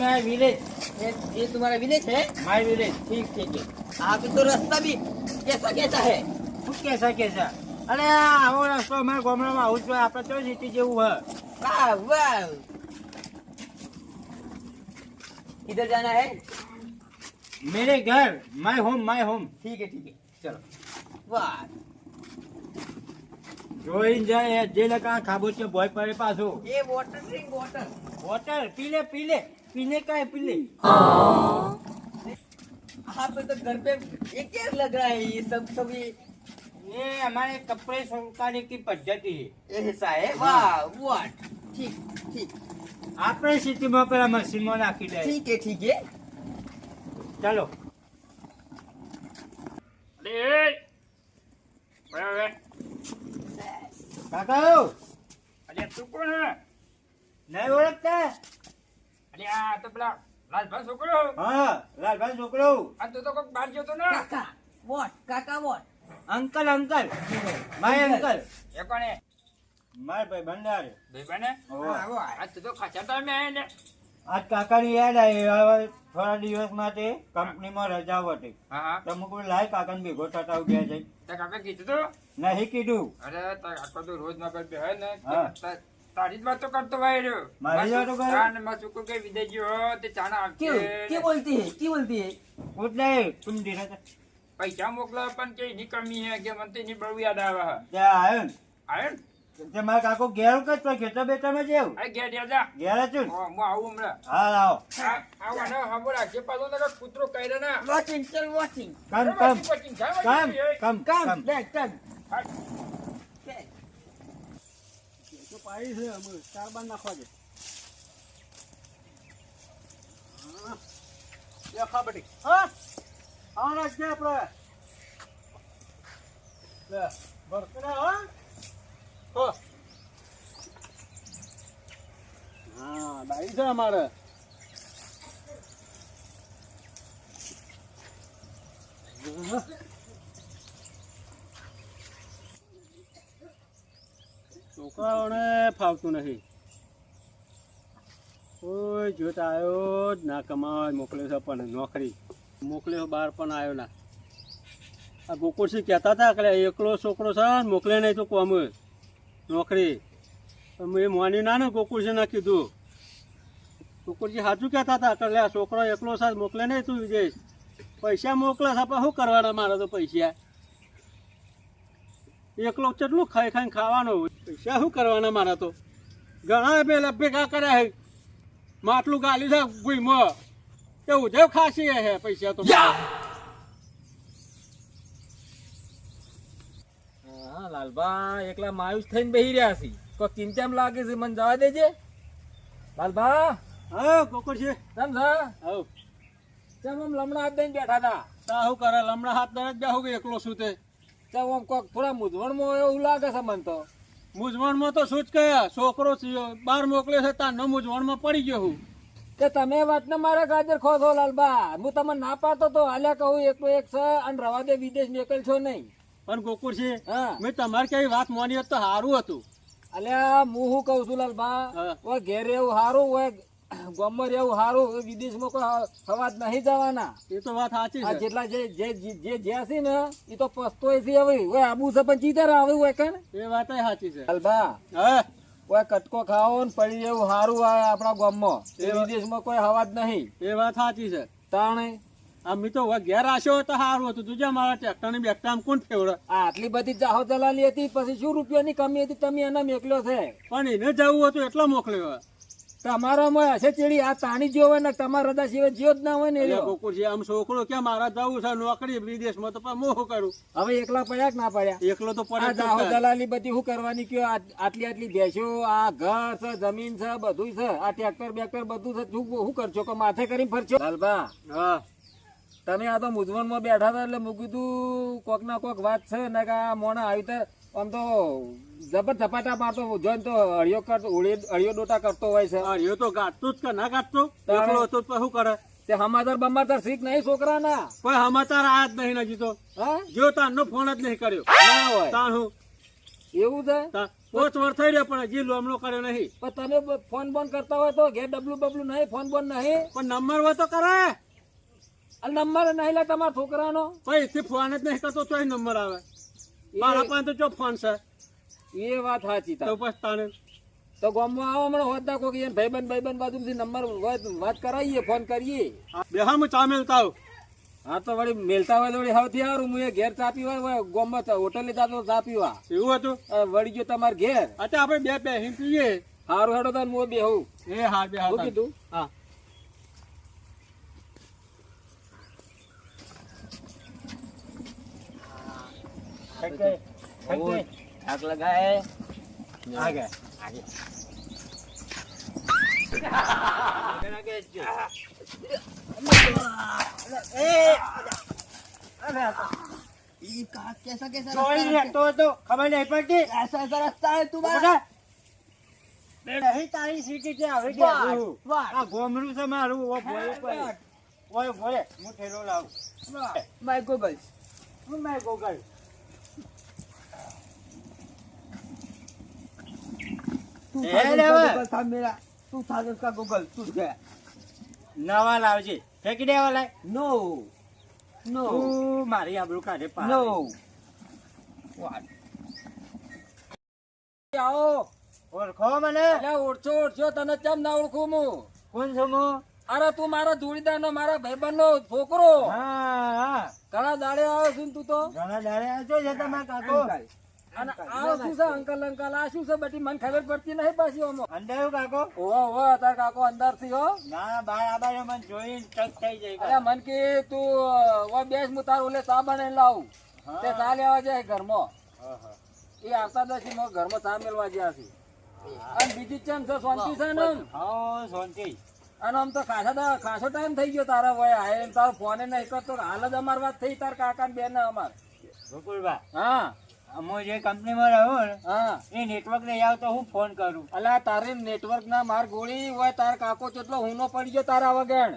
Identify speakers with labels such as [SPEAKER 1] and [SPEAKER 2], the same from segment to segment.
[SPEAKER 1] My village
[SPEAKER 2] ये ये तुम्हारा विलेज है
[SPEAKER 1] माय विलेज
[SPEAKER 2] ठीक ठीक है आगे तो रास्ता भी कैसा कैसा है
[SPEAKER 1] શું કેસા કેસા અરે આ આવો રસ્તો અમારા ગામડામાં આવું જ હોય આપણે તો સિટી જેવું હોય
[SPEAKER 2] वाह वाह किधर जाना है
[SPEAKER 1] મેરે ઘર માય હોમ માય હોમ
[SPEAKER 2] ठीक है ठीक है चलो वाह
[SPEAKER 1] જોઈને જાય જે લગા ખાબો છે ભોય પડે પાછું
[SPEAKER 2] ये वाटर ड्रिंक वाटर
[SPEAKER 1] વોટર પીલે પીલે પીને કાય પીલે
[SPEAKER 2] आप तो घर पे ये क्या लग रहा है ये सब सब ये
[SPEAKER 1] ये हमारे कपड़े सुखाने की पद्धति है
[SPEAKER 2] ये हिस्सा है वाह वाह ठीक ठीक
[SPEAKER 1] આપણે સિટીમાં પેલા મશીનમાં નાખી દે
[SPEAKER 2] ठीक है ठीक है
[SPEAKER 1] ચાલો કાકા
[SPEAKER 3] અરે તું કોણ હે?
[SPEAKER 1] નહીં ઓળખતા
[SPEAKER 3] અરે છોકરો. આ તું તો કોક બહાર જતો ને.
[SPEAKER 1] Uncle uncle. માય ભાઈ ભંડાર.
[SPEAKER 3] ભાઈ
[SPEAKER 1] બને
[SPEAKER 3] આવો તું તો ખાચા તો ને.
[SPEAKER 1] આજ કાકાની યાદ આવી. થોડા દિવસ માટે કંપનીમાં રજા હતી તો મું કોઈ લાય કાકાને ભેગો થતા ગયા છે.
[SPEAKER 3] કાકા કીધું
[SPEAKER 1] નહીં કીધું.
[SPEAKER 3] અરે તો તો રોજ ના. બે ને તારી વાતો કરતો ભાઈ રે
[SPEAKER 1] મારી વાતો કરે?
[SPEAKER 3] કાનમાં સુકો કે વિદે ગયો તે ચાના
[SPEAKER 2] આવતી કે બોલતી હે? કે બોલતી
[SPEAKER 1] હે? એટલે તું દેરા કર
[SPEAKER 3] પૈસા મોકલા પણ કે ની હે કે મને ની બહુ યાદ આવે હે. આયો આયો
[SPEAKER 1] તે મારા કાકો ઘેર કચો ખેતર બેટા માં જેવ
[SPEAKER 3] આ ઘેર જા
[SPEAKER 1] ઘેર છું
[SPEAKER 3] હું આવું હમણાં.
[SPEAKER 1] હા આવો
[SPEAKER 3] આવો ને હમો રાખજે પાછો ને કૂતરો કઈરે ના.
[SPEAKER 2] વોચિંગ ચલ વોચિંગ
[SPEAKER 1] કમ કમ કમ કમ કમ
[SPEAKER 2] કમ કમ
[SPEAKER 1] પાડી છે, અમે ચાર બાર નાખવા હા. આ રાખજે આપણે. લે બરકરા હા? હો હા ડાઈ છે અમારે. છોકરાઓને ફાવતું નથી. કોઈ જોતા આવ્યો જ ના કમાવા મોકલ્યો છે પણ નોકરી. મોકલ્યો બહાર પણ આવ્યો ના. આ ગોકુળસિંહ કહેતા હતા કે એકલો છોકરો છે ને મોકલે નહીં તો કોમ નોકરી. મેં માની ના ને ગોકુળસિંહ ના કીધું. ગોકુળજી સાચું કહેતા હતા કે આ છોકરો એકલો છે મોકલે નહીં તું વિદેશ. પૈસા મોકલે છે, પણ શું કરવાના મારે તો પૈસા? એકલો કેટલું ખાઈ ખાઈને ખાવાનો પૈસા શું કરવાના મારા તો? ઘણા પેલા ભેગા કર્યા હે માટલું ગાલી છે ભૂઈમાં. એવું જેવ ખાસી હે પૈસા તો.
[SPEAKER 4] હા લાલબા એકલા માયુસ થઈને બેહી રહ્યા છે. કોઈ ચિંતામ લાગે છે? મને જવા દેજે. લાલબા
[SPEAKER 1] હા કોકર છે.
[SPEAKER 4] કેમ છે?
[SPEAKER 1] હવ
[SPEAKER 4] કેમ લમણા હાથ દઈને બેઠા હતા?
[SPEAKER 1] તા શું કરે? લમણા હાથ દરજ બેહું કે એકલો શું તે?
[SPEAKER 4] આમ કોક થોડા મૂંઝવણમાં એવું લાગે છે મને તો.
[SPEAKER 1] મૂંઝવણમાં તો શું જ કહે? છોકરો બહાર મોકલ્યો છે તારનો મૂંઝવણમાં પડી ગયો હું.
[SPEAKER 4] કે તમે વાતને મારા ગાજર ખો છો લાલબા. હું તમને ના પાડતો તો હાલ્યા કહું એકલો એક છે અને રવા દે વિદેશ નીકળ છો નહીં.
[SPEAKER 1] પણ ગોકુળ છે મેં તમારે કઈ વાત માની હોત તો સારું હતું.
[SPEAKER 4] અલ્યા હું શું કહું છું લાલબા? ઘેર એવું સારું હોય ગામમાં રહેવું સારું વિદેશમાં કોઈ હવા નહીં જવાના.
[SPEAKER 1] એ તો વાત સાચી
[SPEAKER 4] આ
[SPEAKER 1] છે.
[SPEAKER 4] જેટલા જે જે જે- જે જ્યાં છે ને એ તો પસ્તો છે હવે. ઓય આબુ છે પણ ચીતર આવે ઓય કણ?
[SPEAKER 1] એ વાત સાચી છે.
[SPEAKER 4] અલભા
[SPEAKER 1] હા?
[SPEAKER 4] ઓય કટકો ખાવો ને પડી એવું સારું આવે આપણા ગામમાં એ વિદેશમાં કોઈ હવા જ નહીં.
[SPEAKER 1] એ વાત સાચી છે.
[SPEAKER 4] તાણે?
[SPEAKER 1] અમે તો ઘેર આશો તો સારું હતું. તું જા મારા ટ્રેક્ટરની બેકટામ કોણ ફેવડે?
[SPEAKER 4] આ આટલી બધી જાહો દલાલી હતી પછી શું રૂપિયાની કમી હતી? તમે એને મેકલ્યો છે.
[SPEAKER 1] પણ એને જવું હતું એટલો મોકલ્યો
[SPEAKER 4] તમારામાં હશે ચેડી. આ તાણી જ્યો હોય ને તમારા સિવાય જ્યો જ ના હોય ને
[SPEAKER 1] ગોકુળજી આમ છોકરો કે મારા જવું છે? નોકરી વિદેશમાં તો પણ કરું?
[SPEAKER 4] હવે એકલા પડ્યા કે ના પડ્યા?
[SPEAKER 1] એકલો તો.
[SPEAKER 4] દલાલી બધી શું કરવાની કયો? આટલી આટલી ભેંસો આ ઘર છે જમીન છે બધું છે. આ ટ્રેક્ટર બેક્ટર બધું છે. શું શું કરશો? કે માથે કરીને ફરશો? લાલબા
[SPEAKER 1] હા.
[SPEAKER 4] તમે આ તો મૂંઝવણમાં બેઠા હતા એટલે મૂકી તું કોક ના કોક વાત છે. ને કે આ મોણા આવી તો આમ તો જબર ઝપાટા મારતો જોઈને તો અળિયો કરતો અળિયો ડોટા કરતો હોય છે.
[SPEAKER 1] અરે તો ગાટતું જ કે ના
[SPEAKER 4] ગાટતો
[SPEAKER 1] એકલો હતો તો શું કરે?
[SPEAKER 4] તે હમાતર બમાતર શીખ નહીં છોકરાના.
[SPEAKER 1] કોઈ સમાચાર આયા જ નહીં હજી તો.
[SPEAKER 4] હા?
[SPEAKER 1] જો તારનો ફોન જ નહીં કર્યો.
[SPEAKER 4] ના હોય.
[SPEAKER 1] હું?
[SPEAKER 4] એવું છે?
[SPEAKER 1] પોચ વર્ષ થઈ રહ્યા પણ હજી લોમડો કર્યો નહીં.
[SPEAKER 4] પણ તમે ફોન બોન કરતા હોય તો ઘેર ડબલું બબલું નહીં ફોન બોન નહીં.
[SPEAKER 1] પણ નંબર હોય તો કરે.
[SPEAKER 4] નંબર નહીં લે તમારા છોકરાનો.
[SPEAKER 1] પછી ફોન જ નહીં કરતો તોય નંબર આવે. મારા પાસે તો ચો ફોન છે.
[SPEAKER 4] એ વાત સાચી
[SPEAKER 1] તો.
[SPEAKER 4] તો ગામમાં આવો હમણાં હોતા કોક એને ભાઈબંધ ભાઈબંધ બાજુથી નંબર વાત કરાવીએ ફોન કરીએ.
[SPEAKER 1] બેહા હું ચા મેલતા
[SPEAKER 4] હા તો વળી મેલતા હોય તો વળી સૌથી સારું હું ઘેર ચા પીવા ગામમાં હોટલ લીધા તો ચા પીવા.
[SPEAKER 1] એવું હતું?
[SPEAKER 4] વળી ગયો તમારે ઘેર.
[SPEAKER 1] અચ્છા આપણે બે બેહીને પીએ
[SPEAKER 4] સારું હેડો તાર હું બેહું
[SPEAKER 1] એ હા બે હા
[SPEAKER 4] કીધું?
[SPEAKER 1] હા.
[SPEAKER 2] આગ લગાએ
[SPEAKER 1] આગે
[SPEAKER 2] ये कहा कैसा कैसा
[SPEAKER 1] જોઈ
[SPEAKER 2] रास्ता है?
[SPEAKER 1] રહેતો હતો ખબર નહીં પડતી
[SPEAKER 2] ऐसा ऐसा रास्ता है तुम्हारा
[SPEAKER 1] નહીં તારી સીટી કે આવે કે
[SPEAKER 2] વાહ,
[SPEAKER 1] આવું.
[SPEAKER 2] વાહ.
[SPEAKER 1] આ ગોમરું છે મારું ઓ ભોય પર ઓય ભોય હું ઠેલો લાવું
[SPEAKER 2] माय गोगल्स
[SPEAKER 1] હું મેં ગોગલ તું
[SPEAKER 2] ગૂગલ થા મેરા તું થા ઉસકા ગૂગલ તું ગયા
[SPEAKER 1] નવા લાવજે. ફેંકી દેવા લાય.
[SPEAKER 2] નો.
[SPEAKER 1] નો. મારી આબરૂ કાઢે પા
[SPEAKER 2] નો.
[SPEAKER 4] આવો.
[SPEAKER 1] ઓળખો મને.
[SPEAKER 4] ઓળખો ઓળખો. તને કેમ ના ઓળખું હું?
[SPEAKER 1] કોણ છું હું
[SPEAKER 4] અરે તું મારો જોડીદાર નો મારા ભાઈબંધ નો છોકરો ઘણા દાડે આવ્યો છું તું તો.
[SPEAKER 1] ઘણા દાડે આવ્યો છે તમારા કાકો?
[SPEAKER 4] અને આ શું છે અંકલ અંકલ? આ શું છે બધી મને ખબર પડતી નહીં પાછી આમાં
[SPEAKER 1] અંધારું કાકો?
[SPEAKER 4] ઓહો ઓહો તાર કાકો અંદરથી હો.
[SPEAKER 1] ના બાર આબારે મને જોઈને ટક થઈ જાય
[SPEAKER 4] અરે મન કે તું ઓ બેસ હું તાર ઓલે ચા લાવું. તે ચા લેવા જાય ઘરમાં.
[SPEAKER 1] હા, હા.
[SPEAKER 4] એ આવતા દસી માં ઘરમાં ચા મેળવા ગયા છે. અને બીજી ચમ છે શાંતિ છે ને?
[SPEAKER 1] હા શાંતિ.
[SPEAKER 4] અને આમ તો ખાસા ખાસો ટાઈમ થઈ ગયો તારા વય. આ એમ તારો ફોને નહીં કરતો. હાલ જ અમાર વાત થઈ તાર કાકા ને બેન અમાર. હા.
[SPEAKER 1] હું જે કંપનીમાં રહ્યો ને
[SPEAKER 4] હા.
[SPEAKER 1] એ નેટવર્ક નહીં આવતો હું ફોન કરું.
[SPEAKER 4] અલા તારે નેટવર્ક ના માર ગોળી હોય તાર કાકો કેટલો હુનો પડી ગયો તારા વગર.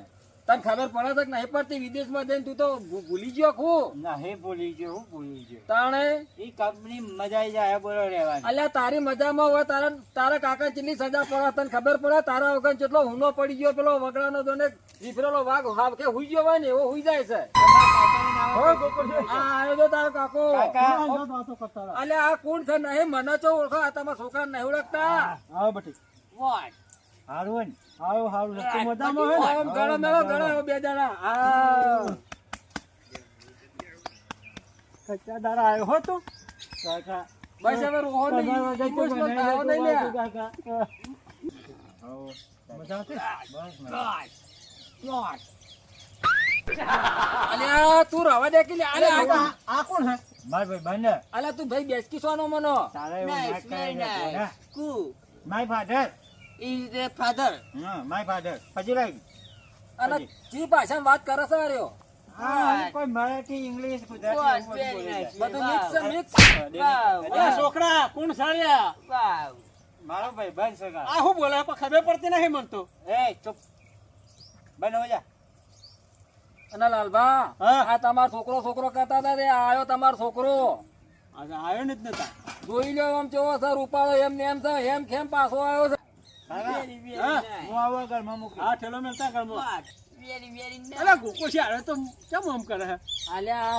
[SPEAKER 4] તને ખબર પડે છે કે નહીં? પડતી વિદેશમાં જઈને તું તો ભૂલી ગયો ખું.
[SPEAKER 1] નહીં ભૂલી ગયો હું ભૂલી ગયો.
[SPEAKER 4] તાણે?
[SPEAKER 1] એ કંપની મજા જાય બોલો રહેવાની.
[SPEAKER 4] અલ્યા તારી મજામાં હોય તારા તારા કાકા ચીલી સજા પડે તને ખબર પડે તારા વગર જેટલો હુનો પડી ગયો પેલો વગડાનો જોને દીફરેલો વાઘ હાવ કે હુઈ ગયો હોય ને એવો હુઈ જાય છે. આ આવ્યો તો તારો કાકો. અલ્યા આ કોણ છે? નહીં મને તો ઓળખો આ તમારા છોકરા નહીં ઓળખતા.
[SPEAKER 1] હા બટી. હારું હોય ને. હારું હારું. છે. તું મજામાં હોય
[SPEAKER 4] આમ ગળો મેળો ગળો બે જણા આ
[SPEAKER 1] કચ્ચા દાડા આવ્યો હો તું? કાકા.
[SPEAKER 4] બસ હવે રોહો નહીં.
[SPEAKER 1] તો
[SPEAKER 4] ઇમોશનલ
[SPEAKER 1] બનાવી
[SPEAKER 4] થાઓ
[SPEAKER 1] દેતું
[SPEAKER 4] નહીં
[SPEAKER 1] બાજુ, કાકા. આવો. મજા આવતી? બસ મજા.
[SPEAKER 4] અલ્યા તું રવા દે કે લે આ-
[SPEAKER 1] કોણ? હે? માર ભાઈ બંને.
[SPEAKER 4] અલ્યા તું ભાઈ બેસકી સોનો મનો?
[SPEAKER 1] તારે.
[SPEAKER 2] Cool.
[SPEAKER 1] My father
[SPEAKER 2] Is the father
[SPEAKER 1] હા માય ફાધર પછી લાગ
[SPEAKER 4] અને જી ભાષામાં વાત કરે છો આર્યો
[SPEAKER 1] હા કોઈ મરાઠી ઇંગ્લિશ ગુજરાતી.
[SPEAKER 4] બધું મિક્સ મિક્સ.
[SPEAKER 1] છોકરા કોણ સાળ્યા?
[SPEAKER 2] Wow.
[SPEAKER 1] મારો ભાઈ બંધ સગા
[SPEAKER 2] આ હું બોલે? પણ ખબર પડતી નહીં મને તો.
[SPEAKER 1] એ ચૂપ. બંધ હો જા.
[SPEAKER 4] અને લાલભા
[SPEAKER 1] હા.
[SPEAKER 4] આ તમારો છોકરો છોકરો કહેતા હતા તે આયો તમારો છોકરો.
[SPEAKER 1] આજે આવ્યો ને જ નતા.
[SPEAKER 4] જોઈ લો આમ ચેવો સર ઉપાડો એમ ને એમ છે એમ કેમ પાછો આવ્યો છે?
[SPEAKER 1] હા,
[SPEAKER 2] nice.
[SPEAKER 1] હું. આવો ઘરમાં મૂકી. હા ઠેલો મેલતા ઘરમાં?
[SPEAKER 2] What? Very, very nice.
[SPEAKER 1] અલા ગોકોશી આવે તો કેમ આમ કરે હે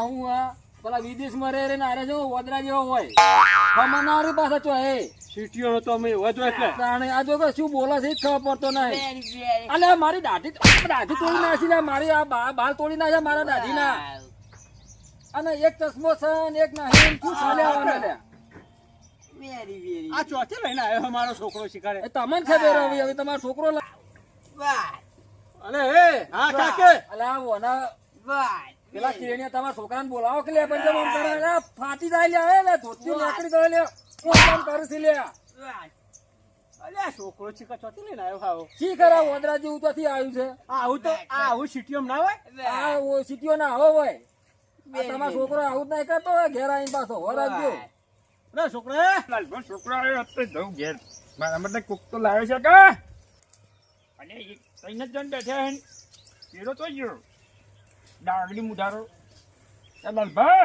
[SPEAKER 4] હું આ પેલા વિદેશમાં રહે રહે આરે જેવો વદરા જેવો હોય. ખમનારી પાછા ચો હે.
[SPEAKER 1] સીટીઓ તો અમે વધુ એટલે.
[SPEAKER 4] તાણે આ જો શું બોલે છે ખબર પડતો નહીં. અલે મારી દાઢી દાઢી તોડી નાખી ને મારી આ બા- બાલ તોડી નાખે મારા દાઢીના. અને એક ચશ્મો છે એક નહીં શું ચાલ્યા આવવાના
[SPEAKER 2] Very, very
[SPEAKER 1] આ ચોથી લઈને આવ્યો મારો છોકરો શિકારે.
[SPEAKER 4] એ તમને ખબર હવે હવે તમારો છોકરો?
[SPEAKER 1] અલે હે હા કાકે.
[SPEAKER 4] અલે વોના
[SPEAKER 2] What?
[SPEAKER 4] પેલા કિરણિયા તમારા છોકરાને બોલાવો કે લે પણ આમ કરે લે ફાટી જાય લે હવે લે ધોતી નીકળી દો લે. હું કામ કરું છું લે.
[SPEAKER 1] અલે છોકરો શિકાર ચોથી લઈને આવ્યો હાવો
[SPEAKER 4] શી ખરા વોદરા જેવું ત્યાંથી આવ્યું છે.
[SPEAKER 1] આ આવું તો આવું સીટીઓ ના હોય?
[SPEAKER 4] આ ઓ સિટીઓ ના આવો હોય. તમારો છોકરો આવું જ નહીં કરતો હોય ઘેર આવીને પાછો વરાજો
[SPEAKER 1] અરે છોકરા
[SPEAKER 3] લાલભાઈ છોકરો આવ્યો હતો જવું ઘેર. મારા માટે કોક તો લાવ્યો છે કા? અને એક ત્રણ જણ બેઠા હે પેલો તો ગયો ડાગડી મુઢારો એ લાલભા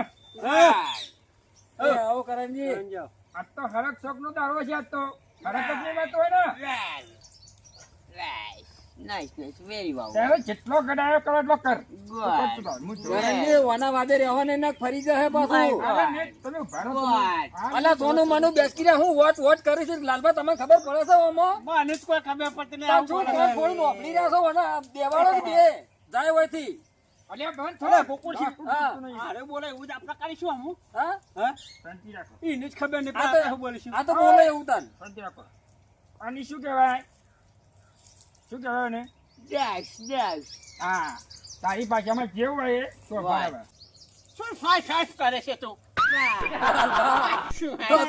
[SPEAKER 4] આવો કરણજી
[SPEAKER 1] જાઓ
[SPEAKER 3] આજ તો હરક શોખ નો દાડો છે આજ તો. હરક જ નહીં વાતો હોય ને?
[SPEAKER 2] Right. Right. Nice, nice. Very
[SPEAKER 3] જેટલો ગડાયો કરો એટલો કર.
[SPEAKER 2] Good.
[SPEAKER 3] હું જોઉં.
[SPEAKER 4] વરણજી, ઓના વાદે રહેવાને ના ફરી જાય પાછું.
[SPEAKER 3] તમે ઊભા રહો તમે.
[SPEAKER 2] Good.
[SPEAKER 3] હા,
[SPEAKER 4] અલા સોનું મનું બેસકી રહ્યા. હું વોટ વોટ કરી છે. લાલબા તમને ખબર પડે છે ઓમાં?
[SPEAKER 1] મને જ કોઈ ખબર પડતી નહીં.
[SPEAKER 4] શું રહ્યા છો. દેવાળો બે. જાય હોયથી
[SPEAKER 3] અલ્યા થોડા.
[SPEAKER 1] અરે બોલે એવું જ આપણે કરીશું અમુક
[SPEAKER 4] હા?
[SPEAKER 1] હા?
[SPEAKER 3] શાંતિ રાખો
[SPEAKER 1] એને જ ખબર નહીં.
[SPEAKER 4] આ
[SPEAKER 1] આપણે શું
[SPEAKER 4] આ તો બોલે એવું તાન.
[SPEAKER 3] શાંતિ રાખો. આની શું કહેવાય? શું કહેવાય ને
[SPEAKER 2] ડેશ ડેશ.
[SPEAKER 3] હા. તારી ભાષામાં જેવું હોય એ તો
[SPEAKER 2] વાહ.
[SPEAKER 1] શું ફાસ ફાસ કરે છે તું?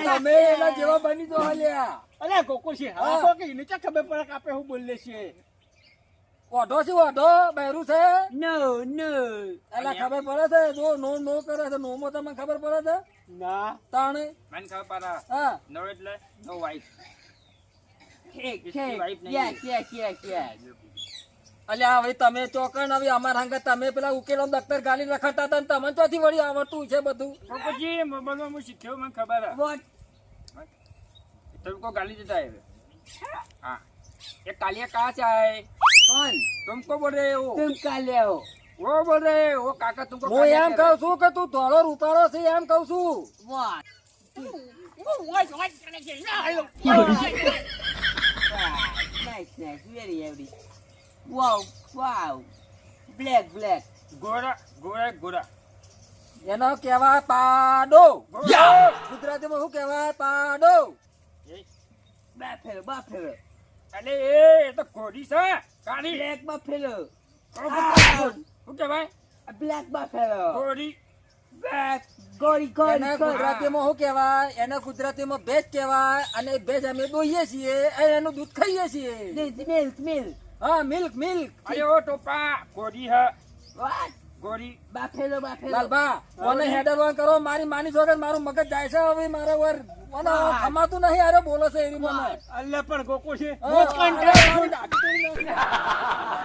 [SPEAKER 4] તમે એના જેવા બની તો હલ્યા.
[SPEAKER 1] અરે ગોકુળજી હવે તો કે એને ખબર પડે કે આપણે શું બોલીએ છીએ?
[SPEAKER 4] ઓઢો છે ઓઢો બહેરું છે?
[SPEAKER 2] No, no.
[SPEAKER 4] એલા ખબર પડે છે? જો નો નો કરે છે નો માં તમને ખબર પડે છે?
[SPEAKER 1] ના.
[SPEAKER 4] તાણે?
[SPEAKER 3] મને ખબર પડે.
[SPEAKER 4] હા.
[SPEAKER 3] નો એટલે નો વાઈફ ઠીક
[SPEAKER 2] ઠીક યસ યસ યસ
[SPEAKER 4] અલ્યા હવે તમે ચોકણ હવે અમારા હંગા તમે પેલા ઉકેલો દફતર ગાલી રખડતા હતા તમને ચોથી વળી આવડતું છે બધું
[SPEAKER 3] પછી શીખ્યો મને ખબર તમે કો ગાલી દેતા હવે હા એ કાલિયા કા
[SPEAKER 2] છે
[SPEAKER 3] આય કોણ તુમકો બોલ
[SPEAKER 2] રહે હો તુમ કાલિયા
[SPEAKER 3] હો ઓ બોલ રહે હો કાકા તુમકો
[SPEAKER 4] હું એમ કહું છું કે તું ધોળો રૂપાળો છે એમ કહું છું
[SPEAKER 2] વાહ Ah, nice, nice. Very heavy. Wow, wow. Black, black.
[SPEAKER 3] ગોરા ગોરા ગોરા
[SPEAKER 4] એનો કહેવાય પાડો ગુજરાતીમાં શું કહેવાય પાડો
[SPEAKER 2] બાફેલો બાફેલો
[SPEAKER 3] અલે એ એ તો ઘોડી છે કાળી
[SPEAKER 2] બ્લેક બાફેલો
[SPEAKER 3] શું કહેવાય
[SPEAKER 2] બ્લેક બાફેલો
[SPEAKER 3] ઘોડી
[SPEAKER 2] બ્લેક Gory, gory,
[SPEAKER 4] ગુજરાતીમાં શું કહેવાય? એને ગુજરાતીમાં ભેજ કહેવાય અને ભેજ અમે દોઈએ છીએ એનું દૂધ ખાઈએ છીએ.
[SPEAKER 2] Milk milk.
[SPEAKER 4] હા મિલ્ક મિલ્ક.
[SPEAKER 3] અરે ટોપા કોડી હા. ગોરી.
[SPEAKER 2] બાફેલો બાફેલો.
[SPEAKER 4] લાલબા મને હેડર વન કરો? મારી માની જોગર મારું મગજ જાય છે હવે મારા વર? મને ખમાતું નહીં અરે બોલો છે એની મને.
[SPEAKER 1] અલ્લે પણ ગોકો
[SPEAKER 4] છે.
[SPEAKER 1] મોજ
[SPEAKER 4] કંટ્રોલ.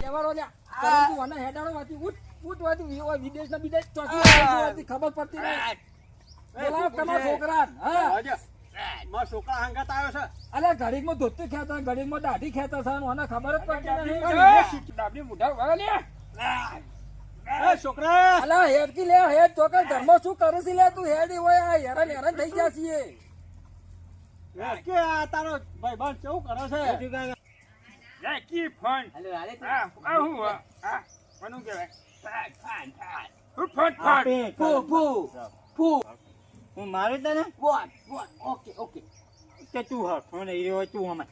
[SPEAKER 4] કહેવાનો લ્યા. પરંતુ મને હેડાનો વાંચી ઉઠ. ઓય વિદેશના બીજા ચોકી ખબર પડતી નહીં. તમારા હા.
[SPEAKER 1] છોકરા હંગાત આવ્યો છે.
[SPEAKER 4] અલે ઘડીકમાં ધોતી ખેતા ઘડીકમાં દાઢી ખેતા છે મને ખબર જ પડતી નહીં.
[SPEAKER 3] ડાબલી મુઢા વાળા લે.
[SPEAKER 1] એ છોકરા.
[SPEAKER 4] અલા હેડકી લે હેડ ચોકર ઘરમાં શું કરે છે? લે તું હેડ હોય આ હેરાન હેરાન થઈ ગયા છીએ.
[SPEAKER 1] કે આ તારો ભાઈ કેવું કરે છે?
[SPEAKER 3] લે કી ફોન?
[SPEAKER 2] Hello,
[SPEAKER 3] આ આ હું આ આ કહેવાય? ફાન ફાન ફાન હું phone phone
[SPEAKER 2] Poo, poo. Poo.
[SPEAKER 1] હું મારે તને
[SPEAKER 2] What? What? Okay, okay.
[SPEAKER 1] કે તું હ ફોન એ હોય તું અમે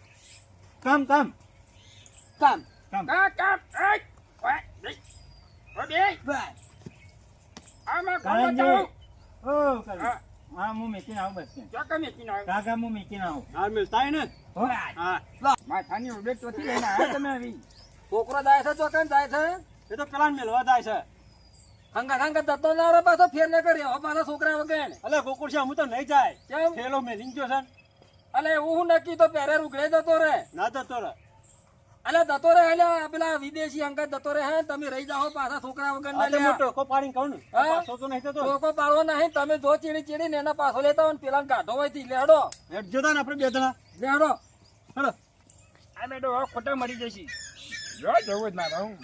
[SPEAKER 1] કામ કામ
[SPEAKER 2] Come.
[SPEAKER 3] કા કા એ ઓય બે ઓ બે
[SPEAKER 2] Back.
[SPEAKER 3] આમાં કોણ
[SPEAKER 1] કારણજી.
[SPEAKER 3] બતાવું
[SPEAKER 1] ઓ
[SPEAKER 3] હા
[SPEAKER 1] હા હું મેકીને આવું બસ
[SPEAKER 3] ચોકા મેકીને આવ્યો
[SPEAKER 1] કાકા હું મેકીને આવું હા મિલતા ને હા
[SPEAKER 3] માથાની ઉડે તો થી લઈને આવ્યા તમે આવી
[SPEAKER 4] છોકરો જાય છે ચોકન જાય છે
[SPEAKER 1] એ તો પેલા મેળવા જાય છે.
[SPEAKER 4] હંગા હંગા દત્તો ના રે પાછો ફેર ન કરી હવે પાછા છોકરા વગર.
[SPEAKER 1] અલે ગોકુળ છે હું તો નહીં જાય.
[SPEAKER 4] કેમ?
[SPEAKER 1] થેલો મેલિંગ ગયો છે
[SPEAKER 4] અલે હું નક્કી તો પહેરે રૂગડે જતો રે
[SPEAKER 1] ના જતો રે
[SPEAKER 4] અલે દતો રે એટલે પેલા વિદેશી અંગત દતો રે હે? તમે રહી જાઓ પાછા છોકરા વગર ના
[SPEAKER 1] આ તો
[SPEAKER 4] લ્યા.
[SPEAKER 1] મોટો કો કહું ને. પાછો તો નહીં તો
[SPEAKER 4] ટોકો પાડવો નહીં તમે જો ચીડી ચીડી ને એના પાછો લેતા હોય ને પેલા ગાઢો હોયથી લેડો.
[SPEAKER 1] હેડ જોતા ને આપણે બે જણા.
[SPEAKER 4] લેડો.
[SPEAKER 1] હેડો.
[SPEAKER 3] આ બેડો હવે ખોટા મરી જશી. જો જવું જ ના હું.